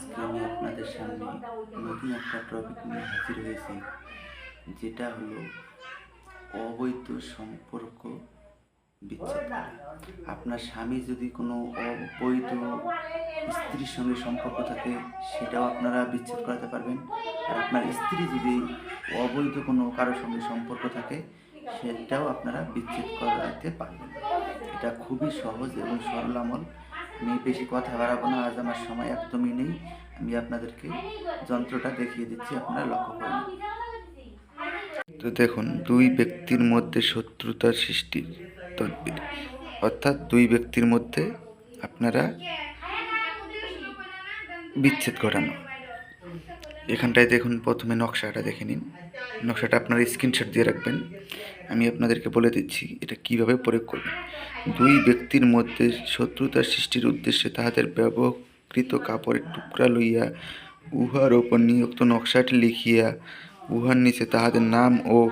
আজকে আমি আপনাদের সামনে নতুন একটা টপিক নিয়ে হাজির হয়েছি, যেটা হলো অবৈধ সম্পর্ক বিচ্ছেদ। আপনার স্বামী যদি কোনো অবৈধ স্ত্রীর সঙ্গে সম্পর্ক থাকে, সেটাও আপনারা বিচ্ছেদ করাতে পারবেন। আর আপনার স্ত্রী যদি অবৈধ কোনো কারোর সঙ্গে সম্পর্ক থাকে, সেটাও আপনারা বিচ্ছেদ করাতে পারবেন। এটা খুবই সহজ এবং সরল আমল। আমি বেশি কথা বাড়াবো না, আজ আমার সময় একদমই নেই। আমি আপনাদেরকে যন্ত্রটা দেখিয়ে দিচ্ছি, আপনারা লক্ষ্য করুন। তো দেখুন, দুই ব্যক্তির মধ্যে শত্রুতার সৃষ্টির তদবির। অর্থাৎ দুই ব্যক্তির মধ্যে আপনারা বিচ্ছেদ ঘটানো। এখানটায় দেখুন, প্রথমে নকশাটা দেখে নিন। নকশাটা আপনারা স্ক্রিনশট দিয়ে রাখবেন। আমি আপনাদেরকে বলে দিচ্ছি, এটা কীভাবে প্রয়োগ করবেন। দুই ব্যক্তির মধ্যে শত্রুতার সৃষ্টির উদ্দেশ্যে তাহাদের ব্যবহৃত কাপড়ের টুকরা লইয়া উহার ওপর নিযুক্ত নকশাটি লিখিয়া উহার নিচে তাহাদের নাম ও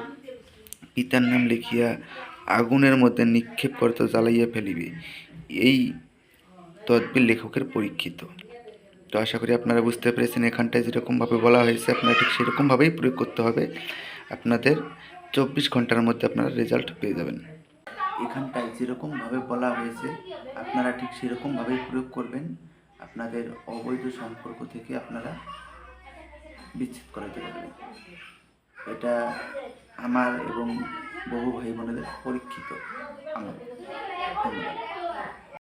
পিতার নাম লিখিয়া আগুনের মধ্যে নিক্ষেপ করতে জ্বালাইয়া ফেলিবে। এই তদবির লেখকের পরীক্ষিত। তো আশা করি আপনারা বুঝতে পেরেছেন এখানটায় যেরকমভাবে বলা হয়েছে, আপনারা ঠিক সেরকমভাবেই প্রয়োগ করতে হবে। আপনাদের চব্বিশ ঘণ্টার মধ্যে আপনারা রেজাল্ট পেয়ে যাবেন। এখানটায় যেরকমভাবে বলা হয়েছে, আপনারা ঠিক সেরকমভাবেই প্রয়োগ করবেন। আপনাদের অবৈধ সম্পর্ক থেকে আপনারা বিচ্ছেদ করাতে পারবেন। এটা আমার এবং বহু ভাই বোনেদের পরীক্ষিত আমার ধন্যবাদ।